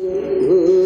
Mm-hmm.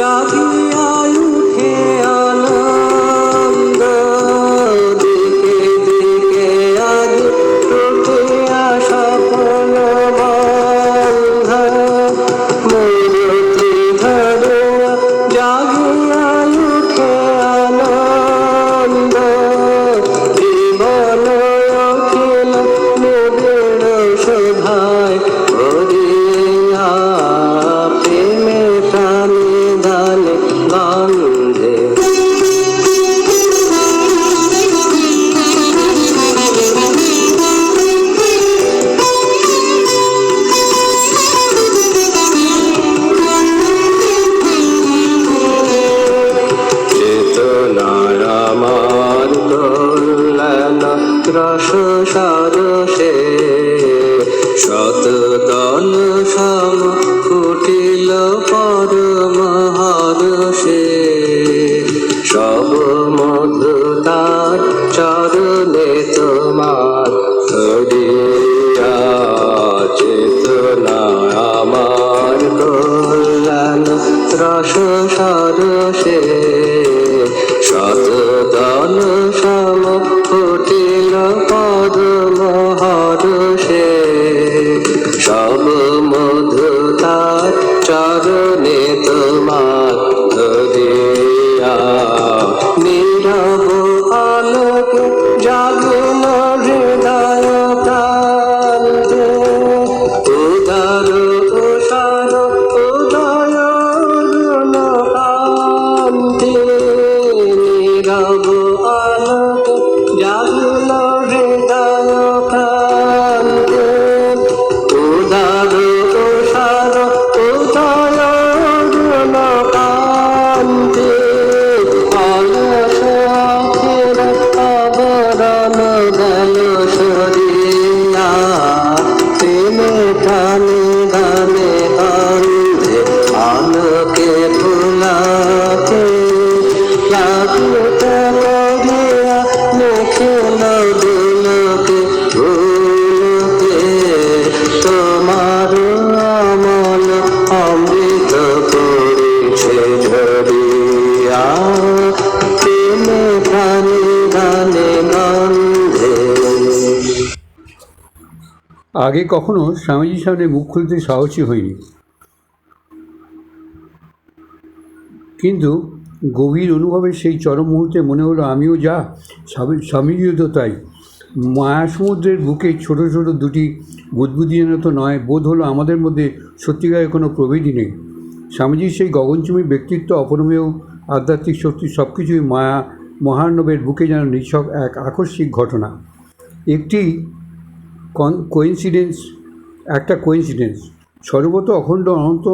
Radhe পরম হরসে সব মধু তার চরণে তোমার চেতনা আমার কল্যাণ রস সরসে শত দল সম আগে কখনো স্বামীজির সামনে মুখ খুলতে সাহসী হয়নি কিন্তু গভীর অনুভবের সেই চরম মুহূর্তে মনে হলো, আমিও যা, স্বামী- স্বামীজিও তো তাই। মায়াসমুদ্রের বুকে ছোট ছোট দুটি বুদবুদিয়ানো তো নয়, বোধ হলো আমাদের মধ্যে সত্যিকারের কোনো প্রভেদই নেই। স্বামীজির সেই গগনচুমী ব্যক্তিত্ব, অপরমেয় আধ্যাত্মিক শক্তি সব কিছুই মায়া মহার্ণবের বুকে যেন নিছক এক আকস্মিক ঘটনা। একটি কোইন্সিডেন্স একটা কোইন্সিডেন্স সর্বত অখণ্ড অনন্ত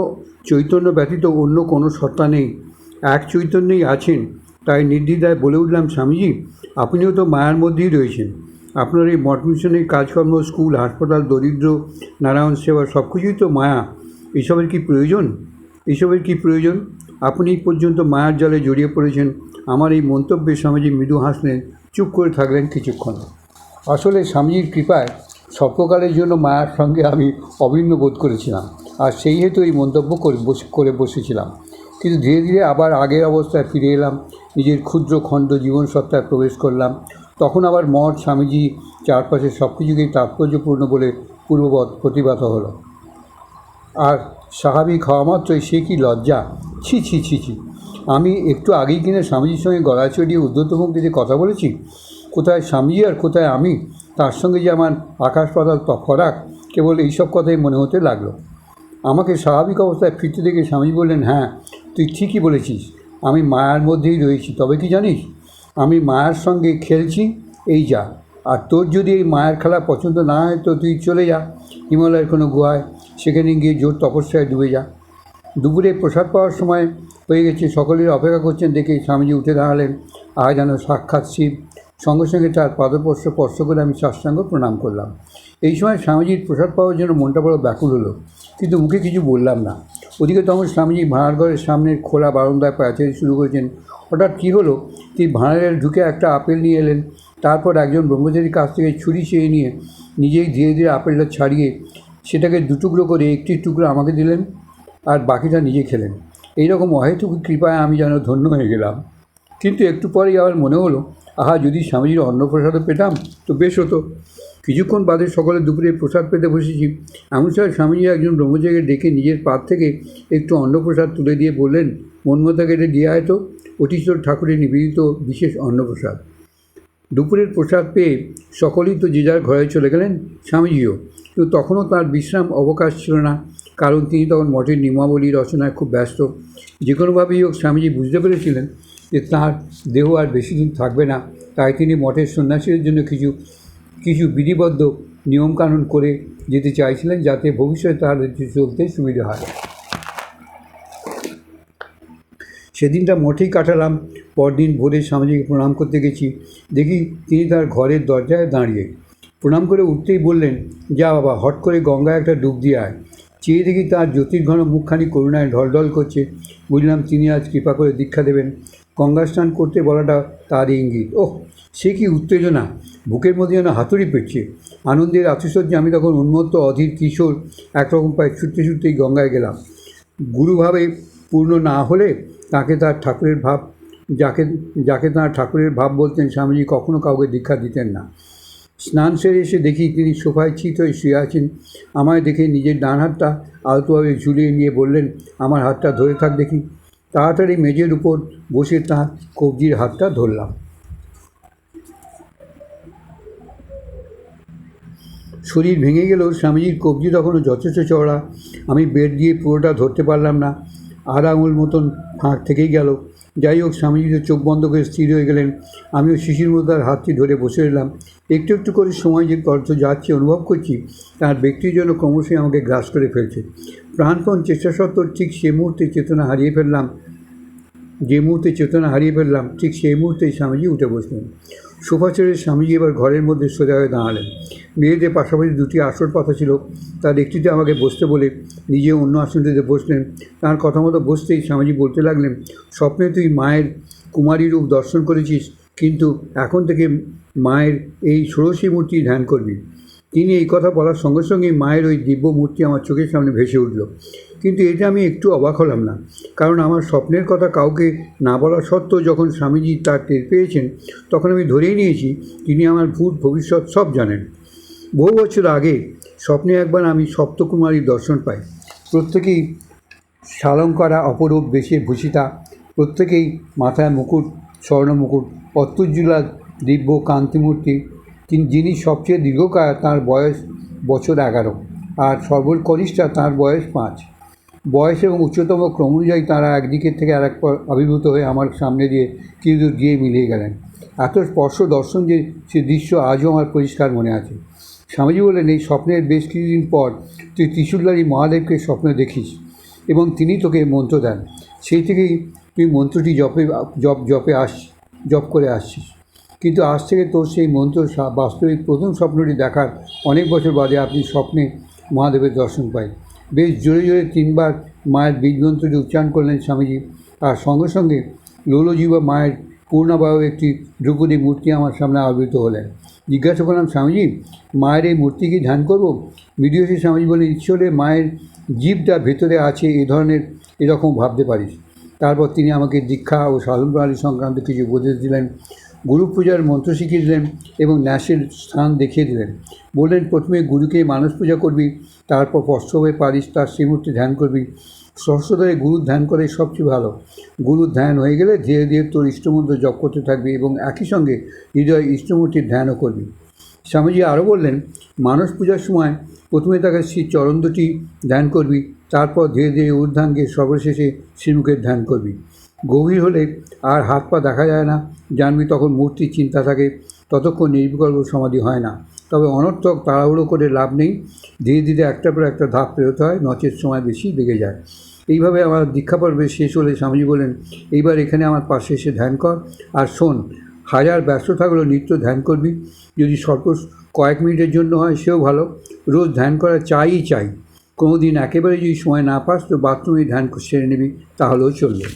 চৈতন্য ব্যতীত অন্য কোনো সত্তা নেই। এক চৈতন্যই আছেন, তাই নির্দ্বিধায় বলে উঠলাম, স্বামীজি, আপনিও তো মায়ার মধ্যেই রয়েছেন। আপনার এই মঠ মিশনের কাজকর্ম, স্কুল, হাসপাতাল, দরিদ্র, নারায়ণ সেবা সব কিছুই তো মায়া। এসবের কি প্রয়োজন? এসবের কি প্রয়োজন? আপনি পর্যন্ত মায়ার জলে জড়িয়ে পড়েছেন। আমার এই মন্তব্যে স্বামীজি মৃদু হাসলেন। চুপ করে থাকলেন কিছুক্ষণ। আসলে স্বামীজির কৃপায় স্বল্পকালের জন্য মায়ার সঙ্গে আমি অভিন্ন বোধ করেছিলাম। আর সেই হেতু এই মন্তব্য করে বসে, করে বসেছিলাম। কিন্তু ধীরে ধীরে আবার আগের অবস্থায় ফিরে এলাম, নিজের ক্ষুদ্র খণ্ড জীবন সত্তায় প্রবেশ করলাম। তখন আবার মঠ, স্বামীজি চারপাশে সব কিছুকেই তাৎপর্যপূর্ণ বলে পূর্ববৎ প্রতিভাত হলো। আর স্বাভাবিক হওয়া মাত্রই সে কি লজ্জা? ছি ছি ছি ছি। আমি একটু আগেই কিনা স্বামীজির সঙ্গে গলা চড়িয়ে উদ্ধত মুখ দিয়ে কথা বলেছি? কোথায় স্বামীজি আর কোথায় আমি? তার সঙ্গে যে আমার আকাশ পাতাল ফরাক কেবল এইসব কথাই মনে হতে লাগল। আমাকে স্বাভাবিক অবস্থায় ফিরতে দেখে স্বামী বললেন হ্যাঁ তুই ঠিকই বলেছিস। আমি মায়ার মধ্যেই রয়েছি, তবে কি জানিস? আমি মায়ের সঙ্গে খেলছি, এই যা। আর তোর যদি এই মায়ের খেলা পছন্দ না হয়, তো তুই চলে যা। হিমালয়ের কোনো গুহায়, সেখানে গিয়ে জোর তপস্যায় ডুবে যা। দুপুরে প্রসাদ পাওয়ার সময় হয়ে গেছে সকলের অপেক্ষা করছেন দেখে স্বামীজি উঠে দাঁড়ালেন। আর যেন সাক্ষাৎ শিব সঙ্গে সঙ্গে তার পাদস্পর্শ স্পর্শ করে আমি সাষ্টাঙ্গ প্রণাম করলাম। এই সময় স্বামীজির প্রসাদ পাওয়ার জন্য মনটা বড় ব্যাকুল হলো, কিন্তু মুখে কিছু বললাম না। ওদিকে তখন স্বামীজি ভাঁড়ার ঘরের সামনের খোলা বারান্দায় পাচারি শুরু করেছেন। হঠাৎ কী হলো? তিনি ভাঁড়ারের ঢুকে একটা আপেল নিয়ে এলেন। তারপর একজন ব্রহ্মচারীর কাছ থেকে ছুরি চেয়ে নিয়ে নিজেই ধীরে ধীরে আপেলটা ছাড়িয়ে সেটাকে দুটুকরো করে একটি টুকরো আমাকে দিলেন আর বাকিটা নিজে খেলেন। এইরকম অহেতুক কৃপায় আমি যেন ধন্য হয়ে গেলাম। কিন্তু একটু পরেই আবার মনে হলো, আহা, যদি স্বামীজির অন্নপ্রসাদও পেতাম, তো বেশ হতো। কিছুক্ষণ বাদে সকলে দুপুরে প্রসাদ পেতে বসেছি। এমন সময় স্বামীজি একজন ব্রহ্মচারীকে ডেকে নিজের পাত থেকে একটু অন্নপ্রসাদ তুলে দিয়ে বললেন মনমতা কেটে দিয়ে আয় তো। অতীশ্বর ঠাকুরের নিবেদিত বিশেষ অন্নপ্রসাদ। দুপুরের প্রসাদ পেয়ে সকলেই তো যে যার ঘরে চলে গেলেন, স্বামীজিও। কিন্তু তখনও তার বিশ্রাম অবকাশ ছিল না, কারণ তিনি তখন মঠের নিয়মাবলী রচনায় খুব ব্যস্ত। যে কোনোভাবেই হোক স্বামীজি বুঝতে পেরেছিলেন যে তার দেহ আর বেশি দিন থাকবে না, তাই তিনি মঠের সন্ন্যাসীদের জন্য কিছু কিছু বিধিবদ্ধ নিয়মকানুন করে যেতে চাইছিলেন যাতে ভবিষ্যতে তার চলতে সুবিধা হয়। সেদিনটা মঠেই কাটালাম, পরদিন ভোরে স্বামীজিকে প্রণাম করতে গেছি। দেখি তিনি তার ঘরের দরজায় দাঁড়িয়ে। প্রণাম করে উঠতেই বললেন, যা বাবা, হট করে গঙ্গায় একটা ডুব দিয়ে আয়। চেয়ে দেখি তার জ্যোতির্ঘন মুখখানি করুণায় ঢলঢল করছে। বুঝলাম তিনি আজ কৃপা করে দীক্ষা দেবেন। গঙ্গা স্নান করতে বলাটা তার ইঙ্গিত। ওহ, সে কি উত্তেজনা। বুকের মধ্যে যেন হাতুড়ি পেটছে। আনন্দের আতিশয্যে আমি তখন উন্মত্ত অধীর কিশোর একরকম প্রায় ছুটতে ছুটতেই গঙ্গায় গেলাম। গুরুভাবে পূর্ণ না হলে তাকে তার ঠাকুরের ভাব, যাকে যাকে তাঁর ঠাকুরের ভাব বলতেন স্বামীজি কখনো কাউকে দীক্ষা দিতেন না। স্নান সেরে এসে দেখি তিনি সোফায় চিত হয়ে শুয়ে আছেন। আমায় দেখে নিজের ডান হাতটা আলতোভাবে ঝুলিয়ে নিয়ে বললেন, আমার হাতটা ধরে থাক দেখি। তাড়াতাড়ি মেঝের উপর বসে তাঁর কবজির হাতটা ধরলাম। শরীর ভেঙে গেলেও স্বামীজির কবজি তখনও যথেষ্ট চওড়া। আমি বেড দিয়ে পুরোটা ধরতে পারলাম না। আধা আঙুল মতন ফাঁক থেকেই গেল। যাই হোক, স্বামীজি তো চোখ বন্ধ করে স্থির হয়ে গেলেন। আমিও শিশির মধ্যে তার হাতটি ধরে বসে এলাম একটু একটু করে সময় যে অর্থ যাচ্ছে অনুভব করছি, তার ব্যক্তির জন্য ক্রমশই আমাকে গ্রাস করে ফেলছে। প্রাণপণ চেষ্টা সত্ত্বেও ঠিক সে মুহূর্তে চেতনা হারিয়ে ফেললাম। যে মুহূর্তে চেতনা হারিয়ে ফেললাম, ঠিক সেই মুহূর্তেই স্বামীজি উঠে বসলেন। সোফা ছেড়ে স্বামীজি এবার ঘরের মধ্যে সোজা হয়ে দাঁড়ালেন। মেয়েদের পাশাপাশি দুটি আসর পাতা ছিল, তার একটিতে আমাকে বসতে বলে নিজে অন্য আসনটিতে বসলেন। তার কথা মতো বসতেই স্বামীজি বলতে লাগলেন, স্বপ্নে তুই মায়ের কুমারী রূপ দর্শন করেছিস, কিন্তু এখন থেকে মায়ের এই ষোড়শী মূর্তি ধ্যান করবি। তিনি এই কথা বলার সঙ্গে সঙ্গেই মায়ের ওই দিব্য মূর্তি আমার চোখের সামনে ভেসে উঠল। কিন্তু এটা আমি একটু অবাক হলাম না। কারণ আমার স্বপ্নের কথা কাউকে না বলা সত্ত্বেও যখন স্বামীজি তার টের পেয়েছেন, তখন আমি ধরেই নিয়েছি, তিনি আমার ভূত ভবিষ্যৎ সব জানেন। বহু বছর আগে স্বপ্নে একবার আমি সপ্তকুমারীর দর্শন পাই। প্রত্যেকেই সালঙ্কারা, অপরূপ বেশে ভূষিতা, প্রত্যেকেই মাথায় মুকুট স্বর্ণ মুকুট অত্যুজ্জ্বলা দিব্য কান্তিমূর্তি যিনি সবচেয়ে দীর্ঘকায়, তার বয়স বছর এগারো। আর সর্বকনিষ্ঠা তার বয়স পাঁচ। বয়স এবং উচ্চতম ক্রম অনুযায়ী তারা একদিকের থেকে আরেক পর আবির্ভূত হয়ে আমার সামনে দিয়ে কিছু গিয়ে মিলিয়ে গেলেন। এত স্পর্শ দর্শন যে সে দৃশ্য আজও আমার পরিষ্কার মনে আছে। স্বামীজি বললেন, এই স্বপ্নের বেশ কিছুদিন পর তুই ত্রিশুলদারি মহাদেবকে স্বপ্নে দেখিস এবং তিনি তোকে মন্ত্র দেন। সেই থেকেই তুই মন্ত্রটি জপে, জপ, জপে আস, জপ করে আসছিস। কিন্তু আজ থেকে তোর সেই মন্ত্র বাস্তবিক প্রথম স্বপ্নটি দেখার অনেক বছর বাদে আপনি স্বপ্নে মহাদেবের দর্শন পাই বেশ জোরে জোরে তিনবার মায়ের বীজ মন্ত্রটি উচ্চারণ করলেন স্বামীজি। আর সঙ্গে সঙ্গে লোলজীবা মায়ের পূর্ণাবায়ু একটি ধ্রুপদী মূর্তি আমার সামনে আবির্ভূত হলেন। জিজ্ঞাসা করলাম, স্বামীজি, মায়ের এই মূর্তি কি ধ্যান করব? ভিডিওতে স্বামীজি বলেন ঈশ্বরের মায়ের জীবটা ভেতরে আছে, এ ধরনের এরকম ভাবতে পারিস। তারপর তিনি আমাকে দীক্ষা ও সাধন প্রণালী সংক্রান্ত কিছু উপদেশ দিলেন। গুরু পূজার মন্ত্র শিখিয়ে দিলেন এবং ন্যাসের স্থান দেখিয়ে দিলেন। বললেন, প্রথমে গুরুকে মানুষ পূজা করবি, তারপর পশ্চবে পারিস, তার শ্রীমূর্তি ধ্যান করবি। ষষ্ঠ ধরে গুরুর ধ্যান করে সবচেয়ে ভালো। গুরুর ধ্যান হয়ে গেলে ধীরে ধীরে তোর ইষ্টমন্ত্র জপ করতে থাকবি এবং একই সঙ্গে হৃদয় ইষ্টমূর্তির ধ্যানও করবি। স্বামীজি আরও বললেন, মানস পূজার সময় প্রথমে তাকে শ্রী চরণ দুটি ধ্যান করবি, তারপর ধীরে ধীরে ঊর্ধ্বাঙ্গে সর্বশেষে শ্রীমুখের ধ্যান করবি। গভীর হলে আর হাত পা দেখা যায় না। জানবি তখন মূর্তির চিন্তা থাকে, ততক্ষণ নির্বিকল্প সমাধি হয় না। তবে অনর্থক তাড়াহুড়ো করে লাভ নেই। ধীরে ধীরে একটা পর একটা ধাপ পেরোতে হয় নচের সময় বেশি লেগে যায়। এইভাবে আমার দীক্ষা পর্বে শেষ হলে স্বামীজি বলেন, এইবার এখানে আমার পাশে এসে ধ্যান কর আর শোন, হাজার ব্যস্ত থাকলেও নিত্য ধ্যান করবি। যদি স্বল্প কয়েক মিনিটের জন্য হয় সেও ভালো। রোজ ধ্যান করা চাই কোনো দিন একেবারে যদি সময় না পাস তো বাথরুমে ধ্যান সেরে নিবি, তাহলেও চলবে।